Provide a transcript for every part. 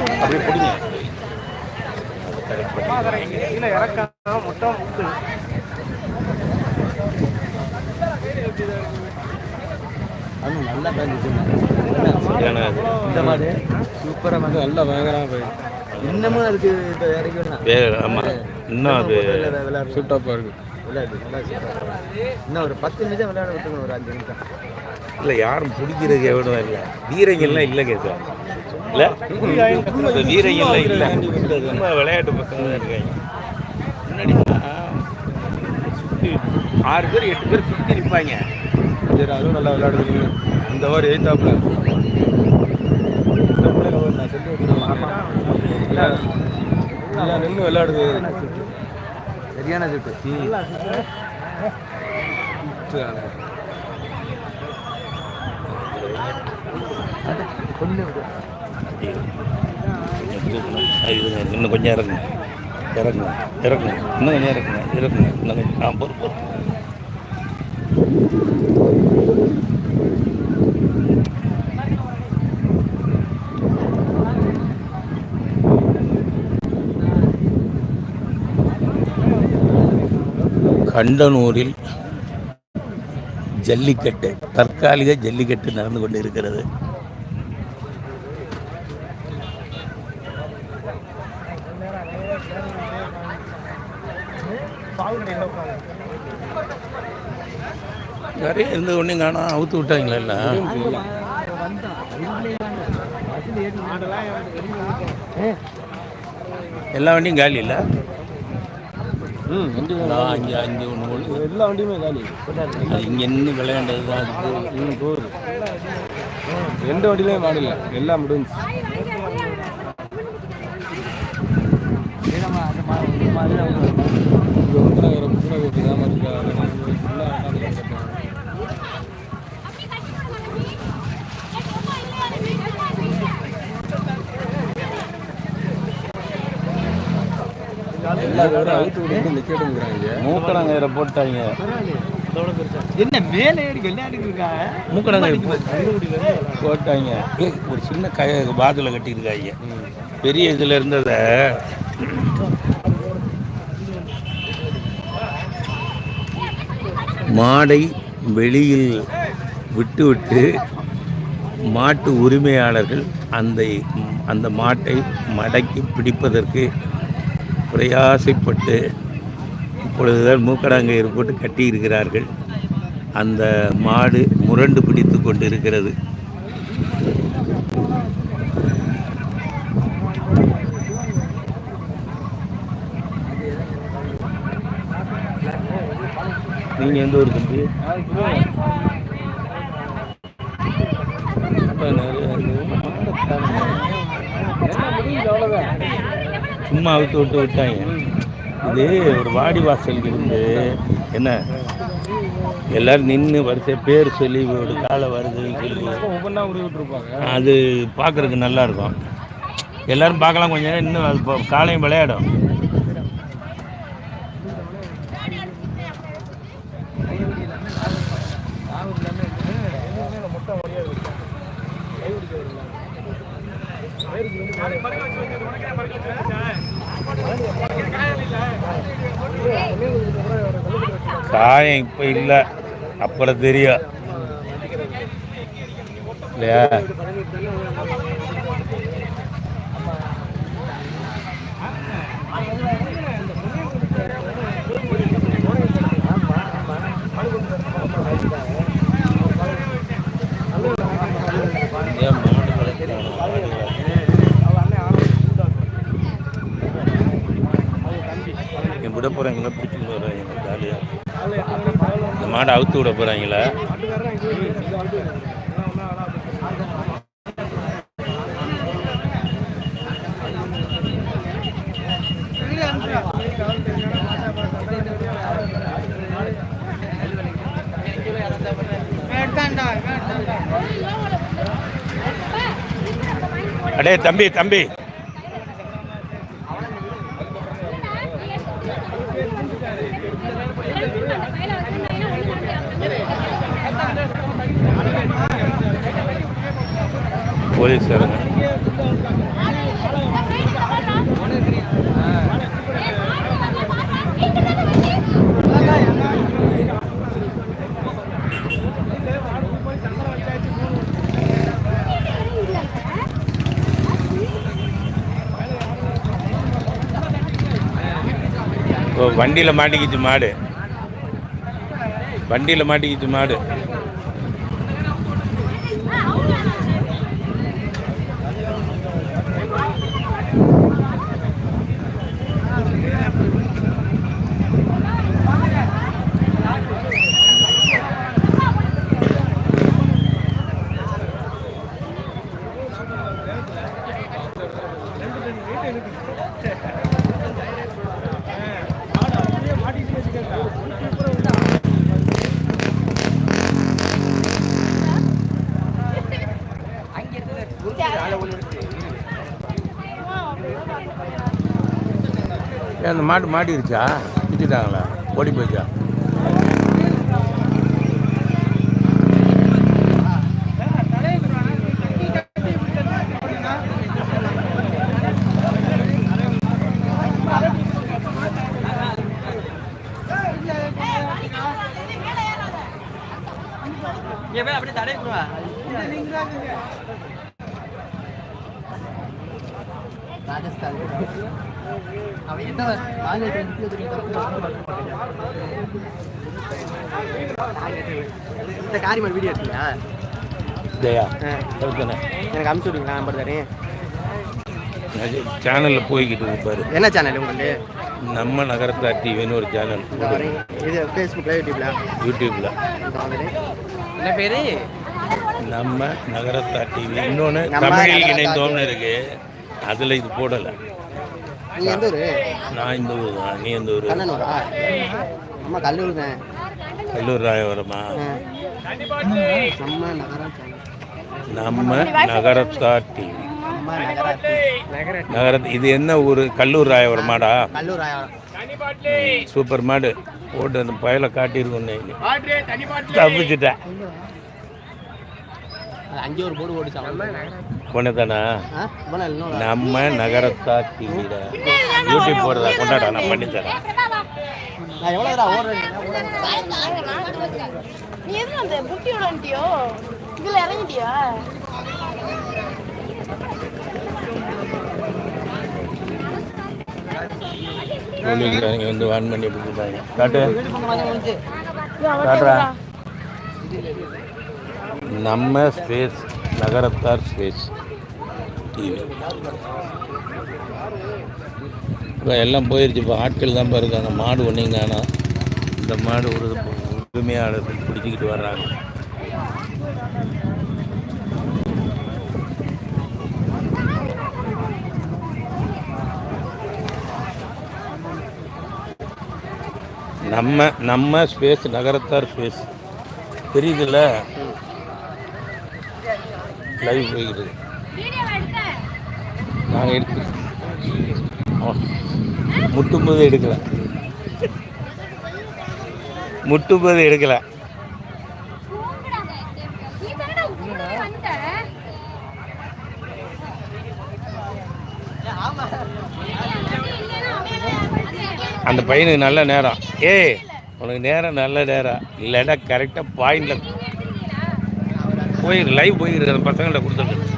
அப்படியே அப்படியே பிடிங்க. இறக்காம மொத்தம் நல்லா இந்த மாதிரி சூப்பராக வந்து நல்லா பயங்கரமாக போய் இன்னமும் அதுக்கு இப்போ இறக்கி விடலாம் வே ஆமாம் இன்னும் அது விளையாடு சூட்டாப்பாக இருக்கு. விளையாடு நல்லா சூப்பரா இருக்கு. இன்னும் ஒரு பத்து நிமிஷம் விளையாட விட்டுருங்க ஒரு அஞ்சு நிமிஷம். இல்லை யாரும் பிடிக்கிறது எவ்வளோ இல்லை. வீரங்கள்லாம் இல்லை கேசா இல்லை? வீரங்கள்லாம் இல்லை சும்மா விளையாட்டு பசங்க தான் இருக்காங்க. முன்னாடி சுற்றி ஆறு பேர் எட்டு பேர் சுற்றி நிற்பாங்க சரி அதுவும் நல்லா விளையாடுது இந்த ஓவர் எயித்தாப்புல. இந்த பிள்ளைங்க நான் சொல்லி நல்லா நின்று விளையாடுது. சரியான சுட்டு. இன்னும் கொஞ்சம் இறக்குங்க இறக்குங்க இறக்குங்க இன்னும் கொஞ்சம் இறக்குங்க இறக்குங்க இன்னும் கொஞ்சம் ஆ பொறுப்பு கண்டனூரில் ஜல்லிக்கட்டு தற்காலிக ஜல்லிக்கட்டு நடந்து கொண்டு இருக்கிறது நிறைய இருந்த ஒன்றையும் காணோம் அவுத்து விட்டாங்களா எல்லாம் எல்லா வண்டியும் காலி இல்லை? ம் அஞ்சு அஞ்சு ஒன்று எல்லா வண்டியுமே காலி. அது இங்கே நின்று விளையாண்டது தான் ம் போகுது. எந்த வண்டியிலையும் மாடல எல்லாம் முடிஞ்சு. முத்துநகர் பேரும் அவுத்து விட்டு போட்டாங்க. என்ன மேலே ஏறி விளையாடிட்டு இருக்காங்க? மூக்கடங்கரை போட்டாங்க. ஏய், ஒரு சின்ன க வாதில் கட்டியிருக்காங்க. பெரிய இதில் இருந்ததை. மாடை வெளியில் விட்டுவிட்டு மாட்டு உரிமையாளர்கள் அந்த அந்த மாட்டை மடக்கி பிடிப்பதற்கு பிரயாசைப்பட்டு இப்பொழுதுதான் மூக்கடாங்கயிறு போட்டு கட்டியிருக்கிறார்கள் அந்த மாடு முரண்டு பிடித்து கொண்டு இருக்கிறது நீங்கள் எந்த ஊர் தம்பி? அப்ப சும்மா அவுத்து விட்டு விட்டாங்க. இது ஒரு வாடி வாசலுக்கு இருந்து என்ன? எல்லாரும் நின்று வரிசை பேர் சொல்லி ஒரு காலை வருதுன்னு சொல்லி. ஒவ்வொன்றா அது பார்க்குறதுக்கு நல்லா இருக்கும். பார்க்கலாம் கொஞ்ச நேரம் இன்னும் அது இப்போ காலையும் விளையாடும். காயம் இப்போ இல்லை. அப்புறம் தெரியும். இல்லையா? விட வர்றாங்க ஜாலியாக இந்த மாடை அவுத்து விட போகிறாங்களா அடே தம்பி தம்பி. போலீஸ்காரங்க வண்டியில் மாட்டிக்கிச்சு மாடு. வண்டியில் மாட்டிக்கிச்சு மாடு. ஏன் அந்த மாடு மாட்டிருச்சா? விட்டுட்டாங்களா ஓடி போச்சா அப்படியே தடை விடுவா. ராஜஸ்தான். அவன் என்ன இந்த காரிமன் வீடியோ எடுத்தீங்களா? ஜெயா எனக்கு அனுப்பிச்சு விடுங்களா நம்பர் தரேன் சேனலில் போய்கிட்டு இருக்கு பாரு. என்ன சேனல் உங்களுக்கு நம்ம நகரத்தா டிவின்னு ஒரு சேனல் இது ஃபேஸ்புக்கில் யூடியூப்ல யூடியூப்பில் என்ன பேரு? நம்ம நகரத்தா டிவி இன்னொன்று தமிழில் இணைந்தோம்னு இருக்கு. அதில் இது போடலை. நீ எந்த ஊரு? நான் இந்த ஊர் தான். நீ எந்த ஊர்? கண்ணனூரா? அம்மா கல்லூர் தான் கல்லூர் ராயவரமா? நம்ம நகரம் நம்ம நகரத்தா டிவி நம்ம நகராட்சி. நகர இது என்ன ஊர்? கல்லூர் ராயவரமாடா? கல்லூர் ஆயா- சூப்பர் மாடு. போட்டு அந்த பயலை காட்டியிருக்கோம் தப்பிச்சுட்டேன். அங்கே ஒரு போர்டு போட்டுச்சான் பொண்ணு தானா ஆ? போனா இன்னும் நம்ம நகரத்தா டிவியில. யூடியூப் போடுறதா? கொண்டாடா நான் பண்ணி தரேன் நான் எவ்வளோ தடவை ஓடுறேன் நீ எதுவும் அந்த புட்டி விளாண்டியோ இதுல இறங்கிட்டியா? வந்து வான் பண்ணி கொடுத்துட்டாங்க காட்டு. காட்டுறா. நம்ம ஸ்பேஸ் நகரத்தார் ஸ்பேஸ் டிவி இப்போ எல்லாம் போயிடுச்சு இப்போ ஆட்கள் தான் இருக்காங்க மாடு ஒன்றையும் ஆனால் இந்த மாடு ஒரு உரிமையாளர் பிடிச்சிக்கிட்டு வர்றாங்க. நம்ம நம்ம ஸ்பேஸ் நகரத்தார் ஸ்பேஸ் தெரியுதுல்ல லைவ் போய்கிறது நாங்கள் எடுத்து முட்டும்போது எடுக்கல. முட்டும்போது எடுக்கல. அந்த பையனுக்கு நல்ல நேரம். ஏய் உனக்கு நேரம் நல்ல நேரம். இல்லைன்னா கரெக்டாக பாயிண்டில் போய் லைவ் போயிருக்கிற அந்த பசங்கள்ட்ட கொடுத்துருக்கு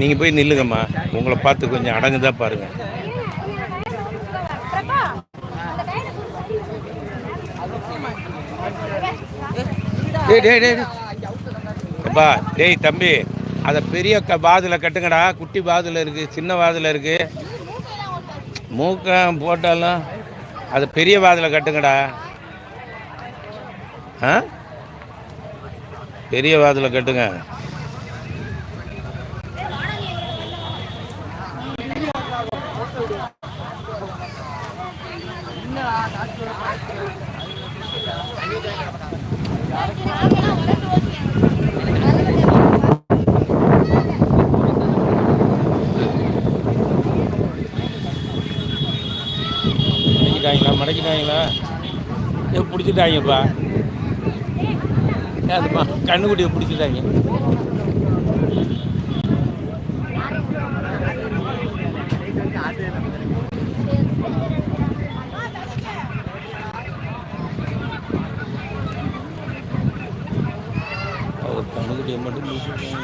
நீங்கள் போய் நில்லுங்கம்மா. உங்களை பார்த்து கொஞ்சம் அடங்குதா பாருங்கள் டேய் டேய் டேய் டேய். அப்பா டேய் தம்பி அதை பெரிய க வாதில் கட்டுங்கடா. குட்டி வாதில் இருக்குது சின்ன வாதில் இருக்குது மூக்கம் போட்டாலும் அது பெரிய வாதில் கட்டுங்கடா. ஆ? பெரிய வாதில் கட்டுங்க. மடக்கிட்டாங்களா மடக்கிட்டாங்களா? ஏ பிடிச்சிட்டாங்கப்பா. அதுமா கண்ணுக்குட்டியை பிடிச்சிட்டாங்க. கண்ணுக்குட்டியை மட்டும் பிடிச்சிட்டாங்க.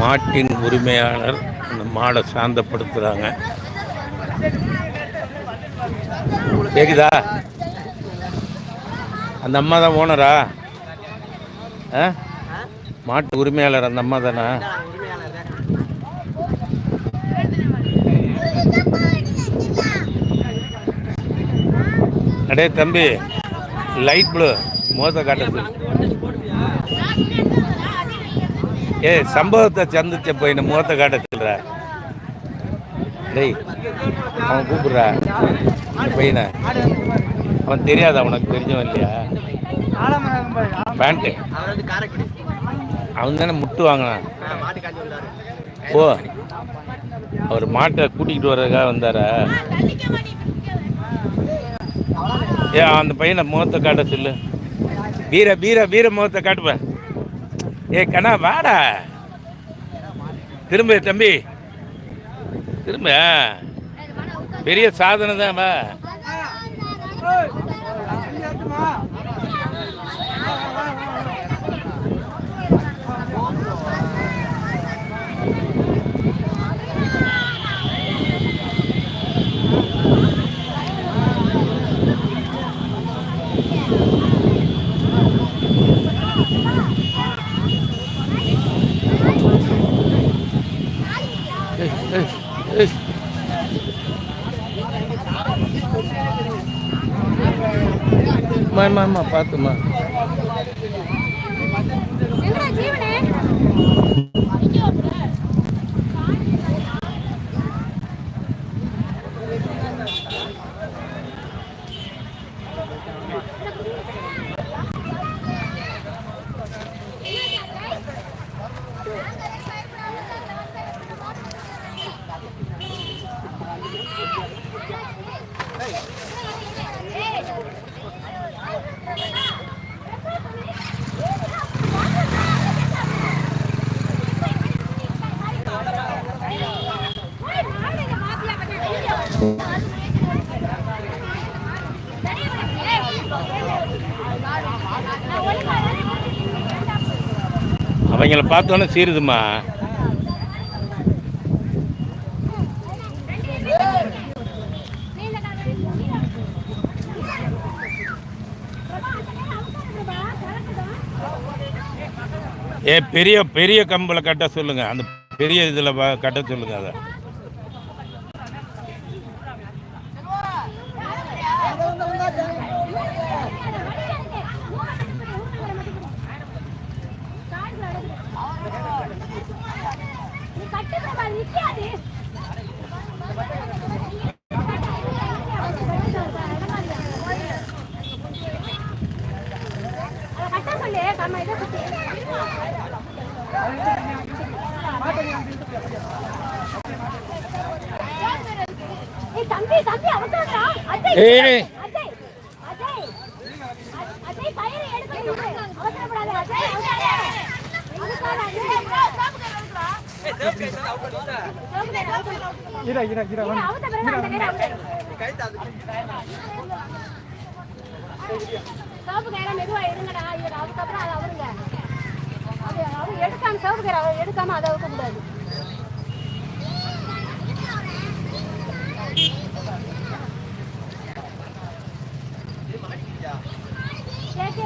மாட்டின் உரிமையாளர் அந்த மாடை சாந்தப்படுத்துகிறாங்க கேக்குதா? அந்த அம்மா தான் ஓனரா? ஆ? மாட்டு உரிமையாளர் அந்த அம்மா தானா? அடே தம்பி லைட் ப்ளூ மோத காட்ட சொல்லு ஏ சம்பவத்தை சந்திச்ச போய் முகத்தை காட்ட சொல்ற டேய் அவன் கூப்பிடுறா. பையனை. அவன் தெரியாதா? உனக்கு தெரிஞ்சவன் இல்லையா? பேண்ட்டு. அவன் தானே முட்டு வாங்கினான் ஓ அவர் மாட்டை கூட்டிகிட்டு வர்றதுக்காக வந்தாரா? ஏ அந்த பையனை முகத்தை காட்ட சொல்லு. வீர வீர வீர முகத்தை காட்டுப்ப. ஏ கண்ணா வாடா. திரும்ப தம்பி. திரும்ப பெரிய சாதனை தான் அம்மா அம்மா அவங்கள பார்த்தோன்னே சீருதுமா ஏ பெரிய பெரிய கம்பில் கட்ட சொல்லுங்கள் அந்த பெரிய இதில் கட்ட சொல்லுங்கள் அதை. அவசரம் இரா இரா இரா சோப்பு கயிறா மெதுவா இருங்கடா இவர் அதுக்கப்புறம் அதை அவருங்க அது அவர் எடுக்காம சோப்பு கயிறு எடுக்காம அதை அவுக்க கூடாது சரி சரி பொறுமை பொறுமையை எடுத்துடு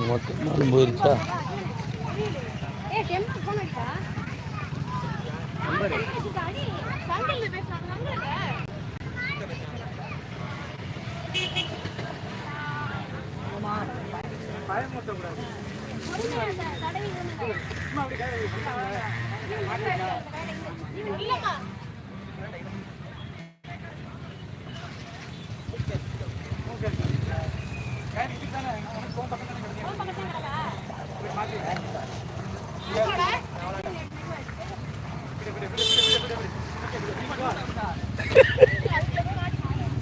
மொத்தம் நாலு போயிருச்சா நம்பர்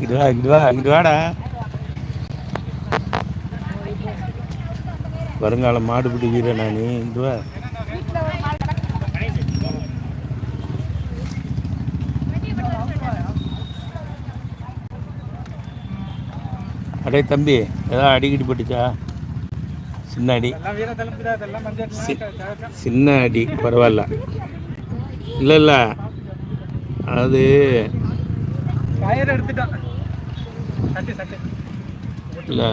இங்கிட்டு வா இங்கிட்டு வா இங்கிட்டு வாடா வருங்கால மாடுபிடி வீரனா நீ? இங்கிட்டு வா அடே தம்பி ஏதாவது அடிக்கடி போட்டுச்சா? சின்ன அடி. சி- சின்ன அடி பரவாயில்ல. இல்லை இல்லை. அது டயர் எடுத்துட்டான். சட்டு சட்டு இல்லை